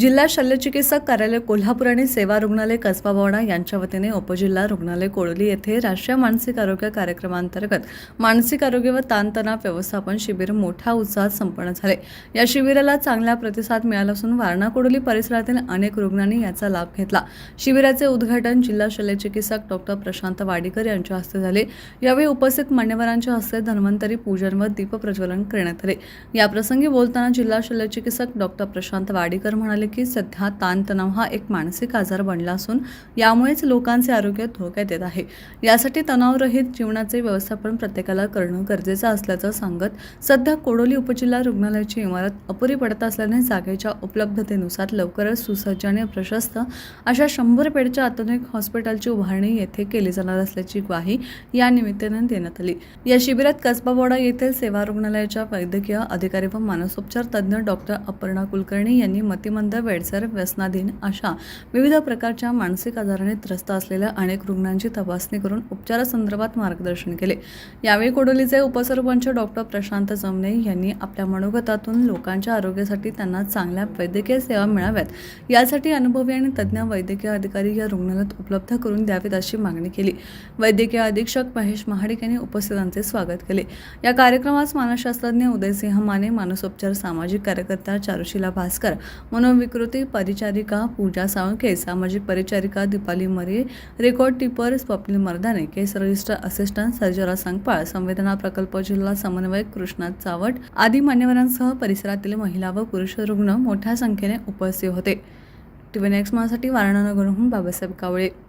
जिल्हा शल्यचिकित्सक कार्यालय कोल्हापूर आणि सेवा रुग्णालय कसबा वाडा यांच्या वतीने उपजिल्हा रुग्णालय कोळली येथे राष्ट्रीय मानसिक आरोग्य कार्यक्रमांतर्गत मानसिक आरोग्य व ताणतणाव व्यवस्थापन शिबिर मोठ्या उत्साहात संपन्न झाले. या शिबिराला चांगला प्रतिसाद मिळाला असून वारणा कोडोली परिसरातील अनेक रुग्णांनी याचा लाभ घेतला. शिबिराचे उद्घाटन जिल्हा शल्यचिकित्सक डॉक्टर प्रशांत वाडीकर यांच्या हस्ते झाले. यावेळी उपस्थित मान्यवरांच्या हस्ते धन्वंतरी पूजन व दीपप्रज्वलन करण्यात आले. याप्रसंगी बोलताना जिल्हा शल्यचिकित्सक डॉक्टर प्रशांत वाडीकर म्हणाले की सध्या ताणतणाव हा एक मानसिक आजार बनला असून यामुळेच लोकांचे आरोग्य धोक्यात येत आहे. यासाठी तणावरहित जीवनाचे व्यवस्थापन प्रत्येकाला करणं गरजेचं असल्याचं सांगत सध्या कोडोली उपजिल्हा रुग्णालयाची इमारत अपुरी पडत असल्याने जागेच्या उपलब्धतेनुसार लवकरच सुसज्ज आणि प्रशस्त अशा शंभर बेडच्या आधुनिक हॉस्पिटलची उभारणी येथे केली जाणार असल्याची ग्वाही या निमित्ताने देण्यात आली. या शिबिरात कसबावाडा येथील सेवा रुग्णालयाच्या वैद्यकीय अधिकारी व मानसोपचार तज्ज्ञ डॉक्टर अपर्णा कुलकर्णी यांनी मतिमंद वेडसर व्यसनाधीन अशा विविध प्रकारच्या मानसिक आजाराने त्रस्त असलेल्या अनेक रुग्णांची तपासणी करून उपचारासंदर्भात मार्गदर्शन केले. यावेळी कोडोलीचे उपसरपंच डॉक्टर प्रशांत जमने यांनी आपल्या मनोगतातून लोकांच्या आरोग्यासाठी त्यांना चांगल्या वैद्यकीय सेवा मिळाव्यात. यासाठी अनुभवी आणि तज्ज्ञ वैद्यकीय अधिकारी या रुग्णालयात उपलब्ध करून द्यावेत अशी मागणी केली. वैद्यकीय अधीक्षक महेश महाडिक यांनी उपस्थितांचे स्वागत केले. या कार्यक्रमास मानसशास्त्रज्ञ उदयसिंह माने मानसोपचार सामाजिक कार्यकर्त्या चारुशिला भास्कर विकृती परिचारिका पूजा साळुंखे सामाजिक परिचारिका Deepali Mare record tipper Swapnil Mardane case register assistant Sarjera Sangpal संवेदना प्रकल्प जिल्हा समन्वयक कृष्णात चावट आदी मान्यवरांसह परिसरातील महिला व पुरुष रुग्ण मोठ्या संख्येने उपस्थित होते. टीव्ही नेक्स्ट मासाठी वारणानगरहून बाबासाहेब कावळे.